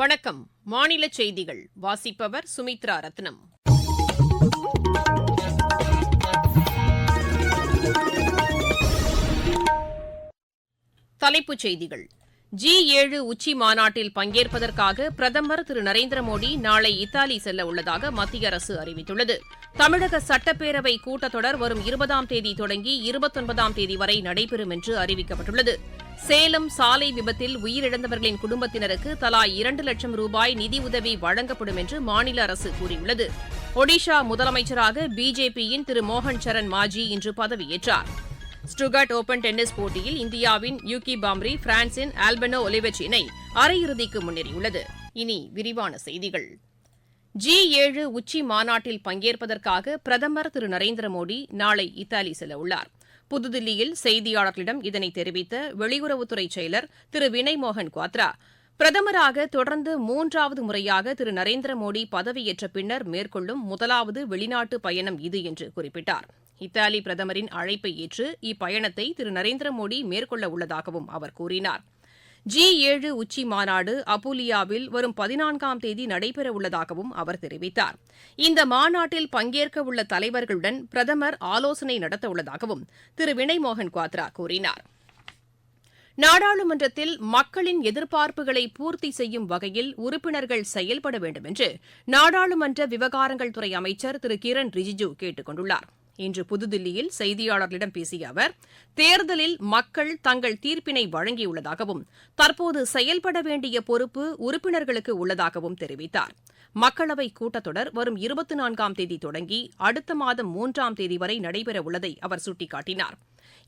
வணக்கம். மாநில செய்திகள். வாசிப்பவர் சுமித்ரா ரத்னம். தலைப்புச் செய்திகள். ஜி ஏழு உச்சி மாநாட்டில் பங்கேற்பதற்காக பிரதமர் திரு நரேந்திர மோடி நாளை இத்தாலி செல்ல உள்ளதாக மத்திய அரசு அறிவித்துள்ளது. தமிழக சட்டப்பேரவை கூட்டத்தொடர் வரும் இருபதாம் தேதி தொடங்கி இருபத்தொன்பதாம் தேதி வரை நடைபெறும் என்று அறிவிக்கப்பட்டுள்ளது. சேலம் சாலை விபத்தில் உயிரிழந்தவர்களின் குடும்பத்தினருக்கு தலா இரண்டு லட்சம் ரூபாய் நிதியுதவி வழங்கப்படும் என்று மாநில அரசு கூறியுள்ளது. ஒடிஷா முதலமைச்சராக பிஜேபியின் திரு மோகன் சரண் மாஜி இன்று பதவியேற்றார். ஸ்டுகர்ட் ஓபன் டென்னிஸ் போட்டியில் இந்தியாவின் யூகி பாம்ரி பிரான்சின் ஆல்பனோ ஒலிவெச் இணை அரையிறுதிக்கு முன்னேறியுள்ளது. இனி விரிவான செய்திகள். ஜி ஏழு உச்சி மாநாட்டில் பங்கேற்பதற்காக பிரதமர் திரு நரேந்திர மோடி நாளை இத்தாலி செல்ல உள்ளார் புதுதில்லியில் செய்தியாளர்களிடம் இதனை தெரிவித்த வெளியுறவுத்துறை செயலர் திரு வினய் மோகன் குவாத்ரா பிரதமராக தொடர்ந்து மூன்றாவது முறையாக திரு. நரேந்திர மோடி பதவியேற்ற பின்னர் மேற்கொள்ளும் முதலாவது வெளிநாட்டு பயணம் இது என்று குறிப்பிட்டார். இத்தாலி பிரதமரின் அழைப்பை ஏற்று இப்பயணத்தை திரு. நரேந்திர மோடி மேற்கொள்ள உள்ளதாகவும் அவர் கூறினார். ஜி ஏழு உச்சி மாநாடு அப்புலியாவில் வரும் பதினான்காம் தேதி நடைபெறவுள்ளதாகவும் அவர் தெரிவித்தார். இந்த மாநாட்டில் பங்கேற்க உள்ள தலைவர்களுடன் பிரதமர் ஆலோசனை நடத்தவுள்ளதாகவும் திரு வினய் மோகன் குவாத்ரா கூறினார். நாடாளுமன்றத்தில் மக்களின் எதிர்பார்ப்புகளை பூர்த்தி செய்யும் வகையில் உறுப்பினர்கள் செயல்பட வேண்டும் என்று நாடாளுமன்ற விவகாரங்கள் துறை அமைச்சர் திரு கிரண் ரிஜிஜு கேட்டுக் கொண்டுள்ளாா் இன்று புதுதில்லியில் செய்தியாளர்களிடம் பேசிய அவர் தேர்தலில் மக்கள் தங்கள் தீர்ப்பினை வழங்கியுள்ளதாகவும் தற்போது செயல்பட வேண்டிய பொறுப்பு உறுப்பினர்களுக்கு உள்ளதாகவும் தெரிவித்தார். மக்களவை கூட்டத்தொடர் வரும் இருபத்தி நான்காம் தேதி தொடங்கி அடுத்த மாதம் மூன்றாம் தேதி வரை நடைபெறவுள்ளதை அவர் சுட்டிக்காட்டினார்.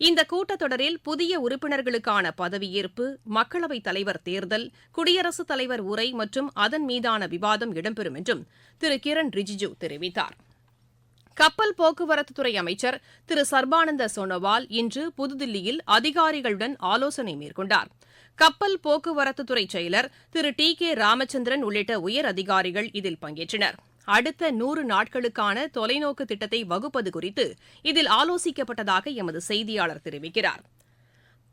இந்த கூட்டத்தொடரில் புதிய உறுப்பினர்களுக்கான பதவியேற்பு மக்களவைத் தலைவர் தேர்தல் குடியரசுத் தலைவர் உரை மற்றும் அதன் மீதான விவாதம் இடம்பெறும் என்றும் திரு. கிரண் ரிஜிஜு தெரிவித்தார். கப்பல் போக்குவரத்துத்துறை அமைச்சர் திரு. சர்பானந்த சோனோவால் இன்று புதுதில்லியில் அதிகாரிகளுடன் ஆலோசனை மேற்கொண்டார். கப்பல் போக்குவரத்துத்துறை செயலர் திரு. டி. கே. ராமச்சந்திரன் உள்ளிட்ட உயர் அதிகாரிகள் இதில் பங்கேற்றனர். அடுத்த நூறு நாட்களுக்கான தொலைநோக்கு திட்டத்தை வகுப்பது குறித்து இதில் ஆலோசிக்கப்பட்டதாக எமது செய்தியாளர் தெரிவிக்கிறார்.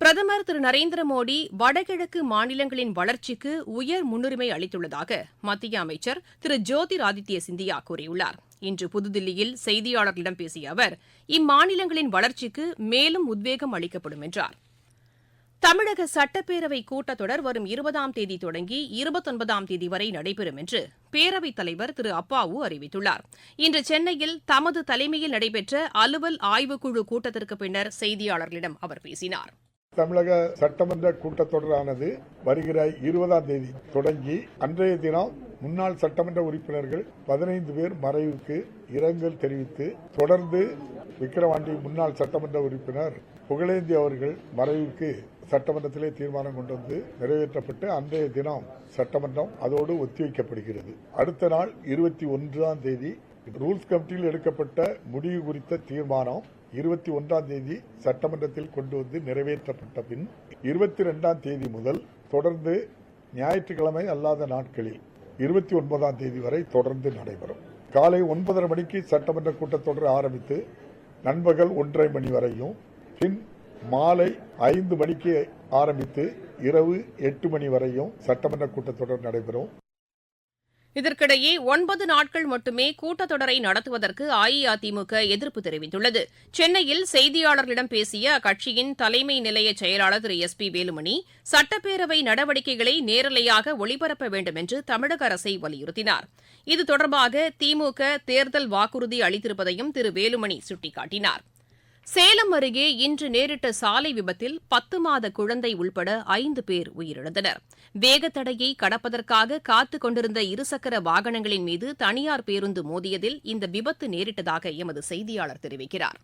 பிரதமர் திரு நரேந்திர மோடி வடகிழக்கு மாநிலங்களின் வளர்ச்சிக்கு உயர் முன்னுரிமை அளித்துள்ளதாக மத்திய அமைச்சர் திரு ஜோதிர் ஆதித்ய சிந்தியா கூறியுள்ளார். இன்று புதுதில்லியில் செய்தியாளர்களிடம் பேசிய அவர் இம்மாநிலங்களின் வளர்ச்சிக்கு மேலும் உத்வேகம் அளிக்கப்படும் என்றார். தமிழக சட்டப்பேரவை கூட்டத்தொடர் வரும் இருபதாம் தேதி தொடங்கி இருபத்தொன்பதாம் தேதி வரை நடைபெறும் என்று பேரவைத் தலைவர் திரு அப்பாவு அறிவித்துள்ளார். இன்று சென்னையில் தமது தலைமையில் நடைபெற்ற அலுவல் ஆய்வுக்குழு கூட்டத்திற்கு பின்னர் செய்தியாளர்களிடம் அவர் பேசினார். தமிழக சட்டமன்ற கூட்டத்தொடரானது வருகிற இருபதாம் தேதி தொடங்கி அன்றைய தினம் முன்னாள் சட்டமன்ற உறுப்பினர்கள் பதினைந்து பேர் மறைவுக்கு இரங்கல் தெரிவித்து தொடர்ந்து விக்கிரவாண்டி முன்னாள் சட்டமன்ற உறுப்பினர் புகழேந்தி அவர்கள் மறைவுக்கு சட்டமன்றத்திலே தீர்மானம் கொண்டு வந்து நிறைவேற்றப்பட்டு அன்றைய தினம் சட்டமன்றம் அதோடு ஒத்திவைக்கப்படுகிறது. அடுத்த நாள் இருபத்தி ஒன்றாம் தேதி ரூல்ஸ் கமிட்டியில் எடுக்கப்பட்ட முடிவு குறித்த தீர்மானம் இருபத்தி ஒன்றாம் தேதி சட்டமன்றத்தில் கொண்டு வந்து நிறைவேற்றப்பட்ட பின் இருபத்தி ரெண்டாம் தேதி முதல் தொடர்ந்து ஞாயிற்றுக்கிழமை அல்லாத நாட்களில் இருபத்தி ஒன்பதாம் தேதி வரை தொடர்ந்து நடைபெறும். காலை ஒன்பதரை மணிக்கு சட்டமன்ற கூட்டத்தொடர் ஆரம்பித்து நண்பகல் ஒன்றரை மணி வரையும் பின் மாலை ஐந்து மணிக்கு ஆரம்பித்து இரவு எட்டு மணி வரையும் சட்டமன்ற கூட்டத்தொடர் நடைபெறும். இதற்கிடையே ஒன்பது நாட்கள் மட்டுமே கூட்டத்தொடரை நடத்துவதற்கு அஇஅதிமுக எதிர்ப்பு தெரிவித்துள்ளது. சென்னையில் செய்தியாளர்களிடம் பேசிய அக்கட்சியின் தலைமை நிலைய செயலாளர் திரு எஸ் பி வேலுமணி சட்டப்பேரவை நடவடிக்கைகளை நேரலையாக ஒளிபரப்ப வேண்டும் என்று தமிழக அரசை வலியுறுத்தினார். இது தொடர்பாக திமுக தேர்தல் வாக்குறுதி அளித்திருப்பதையும் திரு வேலுமணி சுட்டிக்காட்டினார். சேலம் அருகே இன்று நேரிட்ட சாலை விபத்தில் பத்து மாத குழந்தை உள்பட ஐந்து பேர் உயிரிழந்தனர். வேகத்தடையை கடப்பதற்காக காத்துக் கொண்டிருந்த இருசக்கர வாகனங்களின் மீது தனியார் பேருந்து மோதியதில் இந்த விபத்து நேரிட்டதாக எமது செய்தியாளர் தெரிவிக்கிறார்.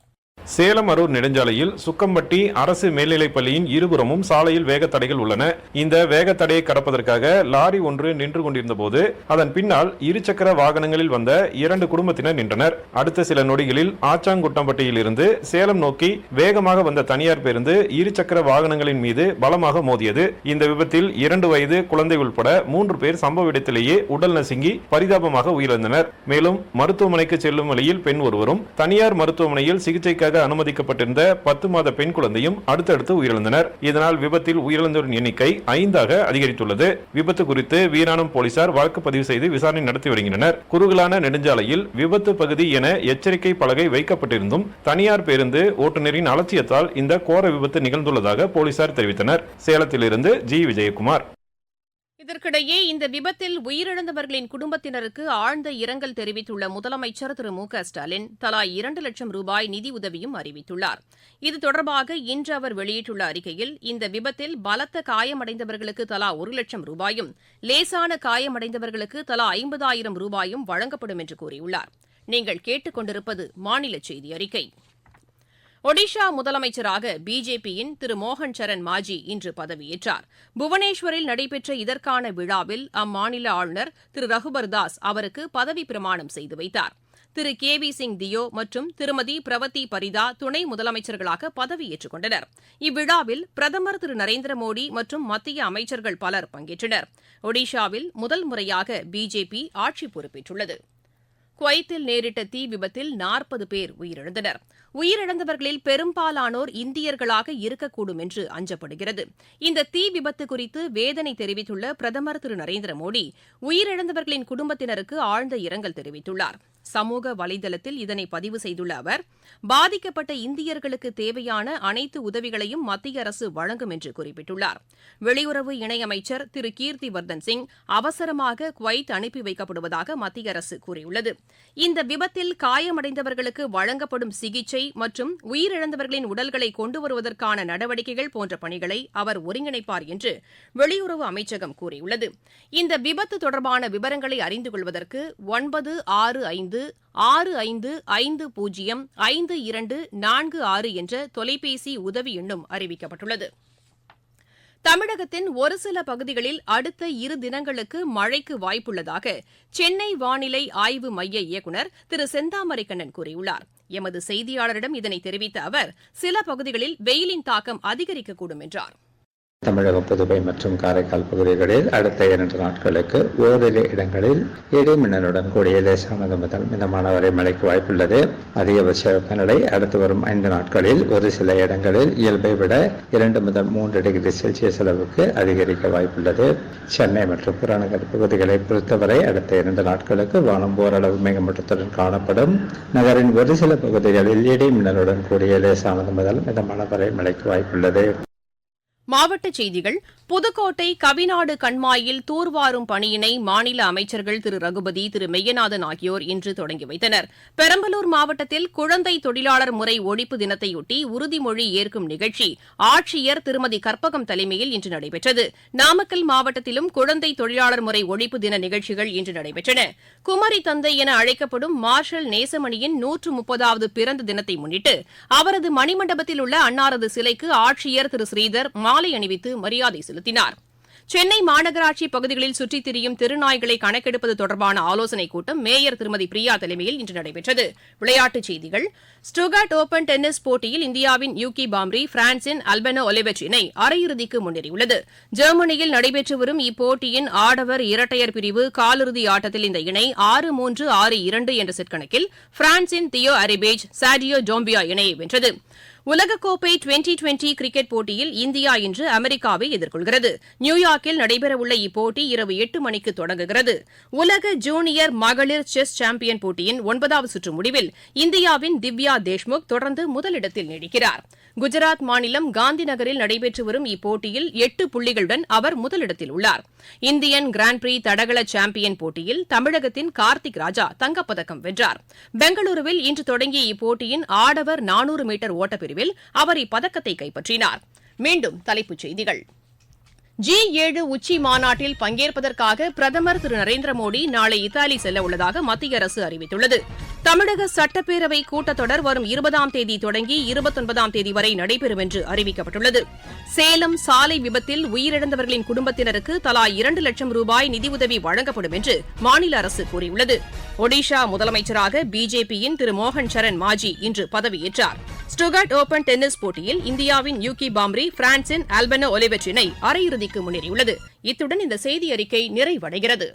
சேலம் அரூர் நெடுஞ்சாலையில் சுக்கம்பட்டி அரசு மேல்நிலைப் பள்ளியின் இருபுறமும் சாலையில் வேகத்தடைகள் உள்ளன. இந்த வேகத்தடையை கடப்பதற்காக லாரி ஒன்று நின்று கொண்டிருந்த போது அதன் பின்னால் இருசக்கர வாகனங்களில் வந்த இரண்டு குடும்பத்தினர் நின்றனர். அடுத்த சில நொடிகளில் ஆச்சாங்குட்டம்பட்டியில் இருந்து சேலம் நோக்கி வேகமாக வந்த தனியார் பேருந்து இருசக்கர வாகனங்களின் மீது பலமாக மோதியது. இந்த விபத்தில் இரண்டு வயது குழந்தை உள்பட மூன்று பேர் சம்பவ இடத்திலேயே உடல் நசுங்கி பரிதாபமாக உயிரிழந்தனர். மேலும் மருத்துவமனைக்கு செல்லும் வழியில் பெண் ஒருவரும் தனியார் மருத்துவமனையில் சிகிச்சைக்கு சிகிச்சைக்காக அனுமதிக்கப்பட்டிருந்த பத்து மாத பெண் குழந்தையும் அடுத்தடுத்து உயிரிழந்தனர். இதனால் விபத்தில் உயிரிழந்தோரின் எண்ணிக்கை ஐந்தாக அதிகரித்துள்ளது. விபத்து குறித்து வீராணம் போலீசார் வழக்கு பதிவு செய்து விசாரணை நடத்தி வருகின்றனர். குறுகலான நெடுஞ்சாலையில் விபத்து பகுதி என எச்சரிக்கை பலகை வைக்கப்பட்டிருந்தும் தனியார் பேருந்து ஓட்டுநரின் அலட்சியத்தால் இந்த கோர விபத்து நிகழ்ந்துள்ளதாக போலீசார் தெரிவித்தனர். சேலத்திலிருந்து ஜி. விஜயகுமார். இதற்கிடையே இந்த விபத்தில் உயிரிழந்தவர்களின் குடும்பத்தினருக்கு ஆழ்ந்த இரங்கல் தெரிவித்துள்ள முதலமைச்சர் திரு மு க ஸ்டாலின் தலா இரண்டு லட்சம் ரூபாய் நிதி உதவியும் அறிவித்துள்ளார். இது தொடர்பாக இன்று அவர் வெளியிட்டுள்ள அறிக்கையில் இந்த விபத்தில் பலத்த காயமடைந்தவர்களுக்கு தலா ஒரு லட்சம் ரூபாயும் லேசான காயமடைந்தவர்களுக்கு தலா ஐம்பதாயிரம் ரூபாயும் வழங்கப்படும் என்று கூறியுள்ளார். நீங்கள் கேட்டுக்கொண்டிருப்பது மாநில செய்தி அறிக்கை. ஒடிஷா முதலமைச்சராக பிஜேபியின் திரு மோகன் சரண் மாஜி இன்று பதவியேற்றார். புவனேஸ்வரில் நடைபெற்ற இதற்கான விழாவில் அம்மாநில ஆளுநர் திரு ரகுபர் தாஸ் அவருக்கு பதவி பிரமாணம் செய்து வைத்தார். திரு கே வி சிங் தியோ மற்றும் திருமதி பிரவதி பரிதா துணை முதலமைச்சர்களாக பதவியேற்றுக் கொண்டனர். இவ்விழாவில் பிரதமர் திரு நரேந்திர மோடி மற்றும் மத்திய அமைச்சர்கள் பலர் பங்கேற்றனர். ஒடிஷாவில் முதல் முறையாக பிஜேபி ஆட்சி பொறுப்பேற்றுள்ளது. குவைத்தில் நேரிட்ட தீ விபத்தில் நாற்பது பேர் உயிரிழந்தனர். உயிரிழந்தவர்களில் பெரும்பாலானோர் இந்தியர்களாக இருக்கக்கூடும் என்று அஞ்சப்படுகிறது. இந்த தீ விபத்து குறித்து வேதனை தெரிவித்துள்ள பிரதமர் திரு. நரேந்திர மோடி உயிரிழந்தவர்களின் குடும்பத்தினருக்கு ஆழ்ந்த இரங்கல் தெரிவித்துள்ளார். சமூக வலைதளத்தில் இதனை பதிவு செய்துள்ள அவர் பாதிக்கப்பட்ட இந்தியர்களுக்கு தேவையான அனைத்து உதவிகளையும் மத்திய அரசு வழங்கும் என்று குறிப்பிட்டுள்ளார். வெளியுறவு இணையமைச்சர் திரு. கீர்த்தி வர்தன் சிங் அவசரமாக குவைத் அனுப்பி வைக்கப்படுவதாக மத்திய அரசு கூறியுள்ளது. இந்த விபத்தில் காயமடைந்தவர்களுக்கு வழங்கப்படும் சிகிச்சை மற்றும் உயிரிழந்தவர்களின் உடல்களை கொண்டு வருவதற்கான நடவடிக்கைகள் போன்ற பணிகளை அவர் ஒருங்கிணைப்பார் என்று வெளியுறவு அமைச்சகம் கூறியுள்ளது. இந்த விபத்து தொடர்பான விவரங்களை அறிந்து கொள்வதற்கு ஒன்பது ஆறு ஐந்து ஆறு ஐந்து ஐந்து பூஜ்ஜியம் ஐந்து இரண்டு நான்கு ஆறு என்ற தொலைபேசி உதவி எண்ணும் அறிவிக்கப்பட்டுள்ளது. தமிழகத்தின் ஒரு சில பகுதிகளில் அடுத்த இரு தினங்களுக்கு மழைக்கு வாய்ப்புள்ளதாக சென்னை வானிலை ஆய்வு மைய இயக்குநர் திரு செந்தாமரைக்கண்ணன் கூறியுள்ளார். எமது செய்தியாளரிடம் இதனை தெரிவித்த அவர் சில பகுதிகளில் வெயிலின் தாக்கம் அதிகரிக்கக்கூடும் என்றார். தமிழகம் புதுவை மற்றும் காரைக்கால் பகுதிகளில் அடுத்த இரண்டு நாட்களுக்கு ஓரிரு இடங்களில் இடி மின்னலுடன் கூடிய லேசானது முதல் மிதமான வரை மழைக்கு வாய்ப்புள்ளது. அதிகபட்ச வெப்பநிலை அடுத்து வரும் ஐந்து நாட்களில் ஒரு சில இடங்களில் இயல்பை விட இரண்டு முதல் மூன்று டிகிரி செல்சியஸ் அளவுக்கு அதிகரிக்க வாய்ப்புள்ளது. சென்னை மற்றும் புறநகர் பகுதிகளை பொறுத்தவரை அடுத்த இரண்டு நாட்களுக்கு வானம் ஓரளவு மேகமூட்டத்துடன் காணப்படும். நகரின் ஒரு சில பகுதிகளில் இடி மின்னலுடன் கூடிய லேசானது முதல் மிதமான வரை மழைக்கு வாய்ப்புள்ளது. மாவட்டச் செய்திகள் புதுக்கோட்டை கவிநாடு கண்மாயில் தூர்வாரும் பணியினை மாநில அமைச்சர்கள் திரு. ரகுபதி திரு. மெய்யநாதன் ஆகியோர் இன்று தொடங்கி வைத்தனர். பெரம்பலூர் மாவட்டத்தில் குழந்தை தொழிலாளர் முறை ஒழிப்பு தினத்தையொட்டி உறுதிமொழி ஏற்கும் நிகழ்ச்சி ஆட்சியர் திருமதி கற்பகம் தலைமையில் இன்று நடைபெற்றது. நாமக்கல் மாவட்டத்திலும் குழந்தை தொழிலாளர் முறை ஒழிப்பு தின நிகழ்ச்சிகள் இன்று நடைபெற்றன. குமரி தந்தை என அழைக்கப்படும் மார்ஷல் நேசமணியின் நூற்று முப்பதாவது பிறந்த தினத்தை முன்னிட்டு அவரது மணிமண்டபத்தில் உள்ள அன்னாரது சிலைக்கு ஆட்சியர் திரு. ஸ்ரீதர் மாலை அணிவித்து மரியாதை செலுத்தினார். வலியுறுத்தினார் சென்னை மாநகராட்சி பகுதிகளில் சுற்றித் திரியும் திருநாய்களை கணக்கெடுப்பது தொடர்பான ஆலோசனைக் கூட்டம் மேயர் திருமதி பிரியா தலைமையில் இன்று நடைபெற்றது. விளையாட்டுச் செய்திகள். ஸ்டுகாட் ஓபன் டென்னிஸ் போட்டியில் இந்தியாவின் யூகி பாம்ரி பிரான்சின் அல்பனோ ஒலிவெட் இணை அரையிறுதிக்கு முன்னேறியுள்ளது. ஜெர்மனியில் நடைபெற்று வரும் இப்போட்டியின் ஆடவர் இரட்டையர் பிரிவு காலிறுதி ஆட்டத்தில் இந்த இணை ஆறு மூன்று ஆறு இரண்டு என்ற செட் கணக்கில் பிரான்சின் தியோ அரிபேஜ் சாடியோ டோம்பியா இணையை வென்றது. உலகக்கோப்பை டுவெண்டி டுவெண்டி கிரிக்கெட் போட்டியில் இந்தியா இன்று அமெரிக்காவை எதிர்கொள்கிறது. நியூயார்க்கில் நடைபெறவுள்ள இப்போட்டி இரவு எட்டு மணிக்கு தொடங்குகிறது. உலக ஜூனியர் மகளிர் செஸ் சாம்பியன் போட்டியின் ஒன்பதாவது சுற்று முடிவில் இந்தியாவின் திவ்யா தேஷ்முக் தொடர்ந்து முதலிடத்தில் நீடிக்கிறார். குஜராத் மாநிலம் காந்தி நகரில் நடைபெற்று வரும் இப்போட்டியில் எட்டு புள்ளிகளுடன் அவர் முதலிடத்தில் உள்ளார். இந்தியன் கிராண்ட் பிரி தடகள சாம்பியன் போட்டியில் தமிழகத்தின் கார்த்திக் ராஜா தங்கப்பதக்கம் வென்றார். பெங்களூருவில் இன்று தொடங்கிய இப்போட்டியின் ஆடவர் நானூறு மீட்டர் ஓட்டப்பிரிவில் அவர் இப்பதக்கத்தை கைப்பற்றினார். மீண்டும் தலைப்புச் செய்திகள். ஜி ஏழு உச்சி மாநாட்டில் பங்கேற்பதற்காக பிரதமர் திரு நரேந்திர மோடி நாளை இத்தாலி செல்ல உள்ளதாக மத்திய அரசு அறிவித்துள்ளது. தமிழக சட்டப்பேரவை கூட்டத்தொடர் வரும் இருபதாம் தேதி தொடங்கி இருபத்தொன்பதாம் தேதி வரை நடைபெறும் என்று அறிவிக்கப்பட்டுள்ளது. சேலம் சாலை விபத்தில் உயிரிழந்தவர்களின் குடும்பத்தினருக்கு தலா இரண்டு லட்சம் ரூபாய் நிதியுதவி வழங்கப்படும் என்று மாநில அரசு கூறியுள்ளது. ஒடிஷா முதலமைச்சராக பிஜேபியின் திரு மோகன் சரண் மாஜி இன்று பதவியேற்றார். ஸ்டுகாட் ஓபன் டென்னிஸ் போட்டியில் இந்தியாவின் யூகி பாம்ரி பிரான்சின் ஆல்பனோ ஒலிவெட் இணை அரையிறுதிக்கு முன்னேறியுள்ளது. இத்துடன் இந்த செய்தி அறிக்கை நிறைவடைகிறது.